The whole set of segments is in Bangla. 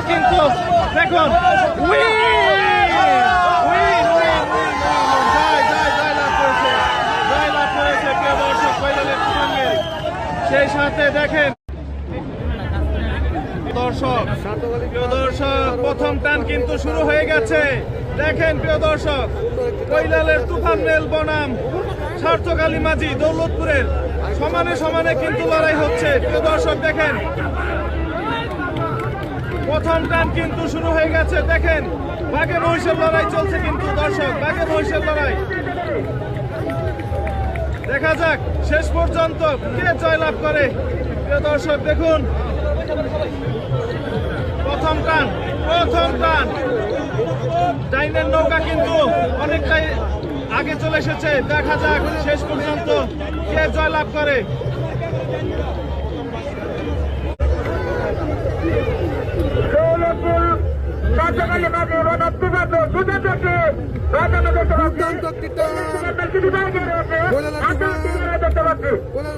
উইন উইন জয় জয় জয় লাভ করেছে। জয় লাভ করেছে প্রিয় দর্শক মেল সেই সাথে দেখেন। দর্শক, প্রিয় দর্শক, প্রথম টান কিন্তু শুরু হয়ে গেছে। দেখেন প্রিয় দর্শক, কৈলালের তুফান মেল বনাম, সার্থক আলী মাঝি দৌলতপুরের সমানে সমানে কিন্তু লড়াই হচ্ছে। প্রিয় দর্শক, দেখেন। প্রথম টান কিন্তু শুরু হয়ে গেছে, দেখেন। বাঘে মহিষের লড়াই চলছে কিন্তু, দর্শক, বাঘে মহিষের লড়াই। দেখা যাক, শেষ পর্যন্ত কে জয়লাভ করে। দর্শক, দেখুন। প্রথম টান প্রথম টান। ডাইনের নৌকা কিন্তু অনেকটাই আগে চলে এসেছে। দেখা যাক, শেষ পর্যন্ত কে জয়লাভ করে।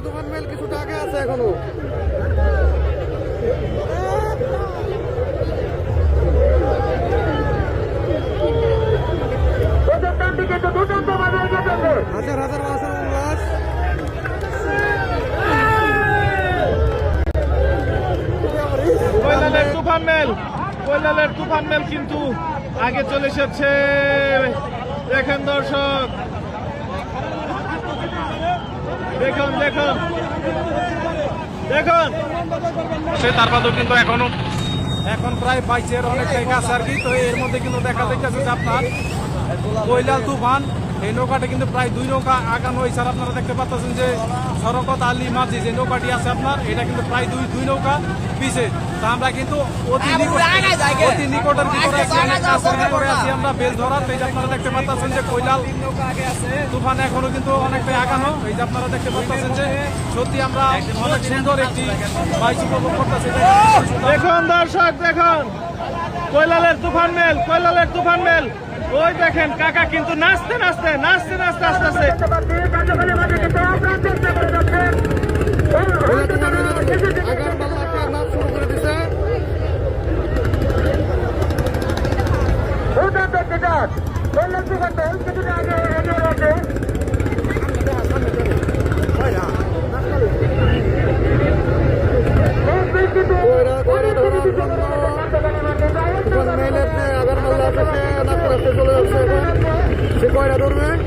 তুফান মেল কিছুটা আগে আছে এখনও? হাজার হাজার মানুষের উল্লাস তুফান মেল। কৈলালের তুফান মেল কিন্তু আগে চলে এসেছে। দেখেন দর্শক। দেখুন দেখুন। দেখুন। সে তার কিন্তু এখনও এখন প্রায় বাইশের অনেকটাই কাছে আর কি তো এর মধ্যে কিন্তু দেখা যে আপনার কৈলাল তুফান এই নৌকাটা কিন্তু প্রায় দুই নৌকা আগানো হয়েছে। আর আপনারা দেখতে পাচ্ছেন যে সরকত আলী মাঝি যে নৌকাটি আছে আপনার এটা কিন্তু প্রায় দুই দুই নৌকা পিছে। তা আমরা কিন্তু অতি নিকট অতি নিকটের ভিতরে আছি আমরা বেল ধরার এই যে আপনারা দেখতে পাচ্ছেন যে কৈলাল তুফান এখনও কিন্তু অনেকটাই আগানো। এই যে আপনারা দেখতে পাচ্ছেন যে সত্যি আমরা অনেক সুন্দর একটি বাইক উপভোগ করতেছি। দেখুন দর্শক দেখুন। কৈলালের তুফান মেল কৈলালের তুফান মেল। ওই দেখেন কাকা কিন্তু নাচতে নাচতে নাচতে নাচতে আস্তে আস্তে পাচ্ছি কার্যকারী মাঝে কিন্তু অপ্রাণ চেষ্টা সে কয়টা কোলের